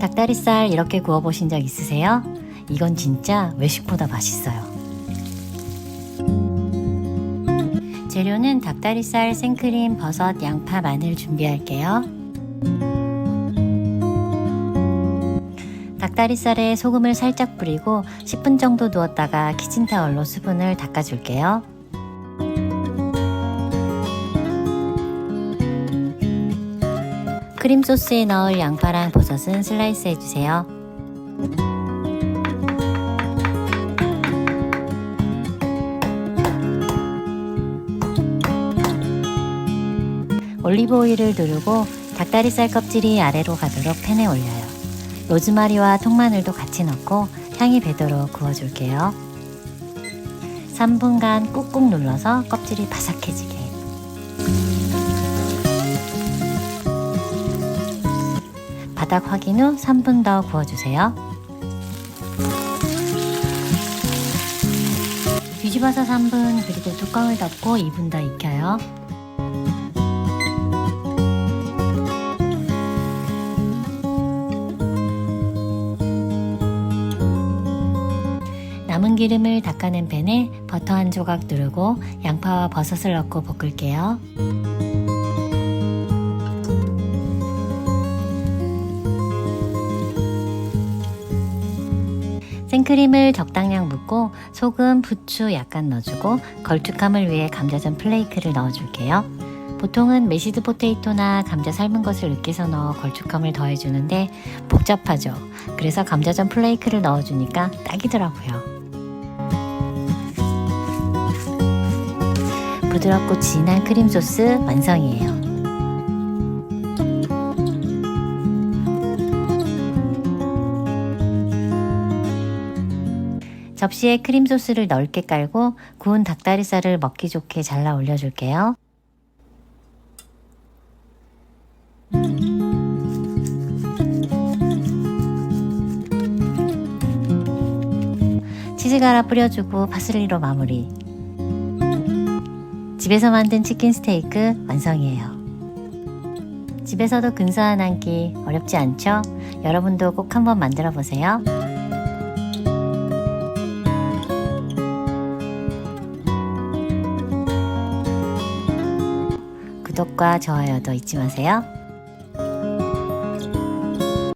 닭다리살 이렇게 구워보신 적 있으세요? 이건 진짜 외식보다 맛있어요. 재료는 닭다리살, 생크림, 버섯, 양파, 마늘 준비할게요. 닭다리살에 소금을 살짝 뿌리고 10분 정도 누웠다가 키친타월로 수분을 닦아줄게요. 크림 소스에 넣을 양파랑 버섯은 슬라이스 해주세요. 올리브 오일을 두르고 닭다리살 껍질이 아래로 가도록 팬에 올려요. 로즈마리와 통마늘도 같이 넣고 향이 배도록 구워줄게요. 3분간 꾹꾹 눌러서 껍질이 바삭해지게. 바닥 확인 후 3분 더 구워주세요. 뒤집어서 3분 그리고 뚜껑을 덮고 2분 더 익혀요. 남은 기름을 닦아낸 팬에 버터 한 조각 두르고 양파와 버섯을 넣고 볶을게요. 생크림을 적당량 붓고 소금, 부추 약간 넣어주고 걸쭉함을 위해 감자전 플레이크를 넣어줄게요. 보통은 메시드 포테이토나 감자 삶은 것을 으깨서 넣어 걸쭉함을 더해주는데 복잡하죠. 그래서 감자전 플레이크를 넣어주니까 딱이더라고요. 부드럽고 진한 크림 소스 완성이에요. 접시에 크림 소스를 넓게 깔고 구운 닭다리살을 먹기 좋게 잘라 올려줄게요. 치즈 갈아 뿌려주고 파슬리로 마무리. 집에서 만든 치킨 스테이크 완성이에요. 집에서도 근사한 한 끼 어렵지 않죠? 여러분도 꼭 한번 만들어 보세요. 구독과 좋아요도 잊지 마세요.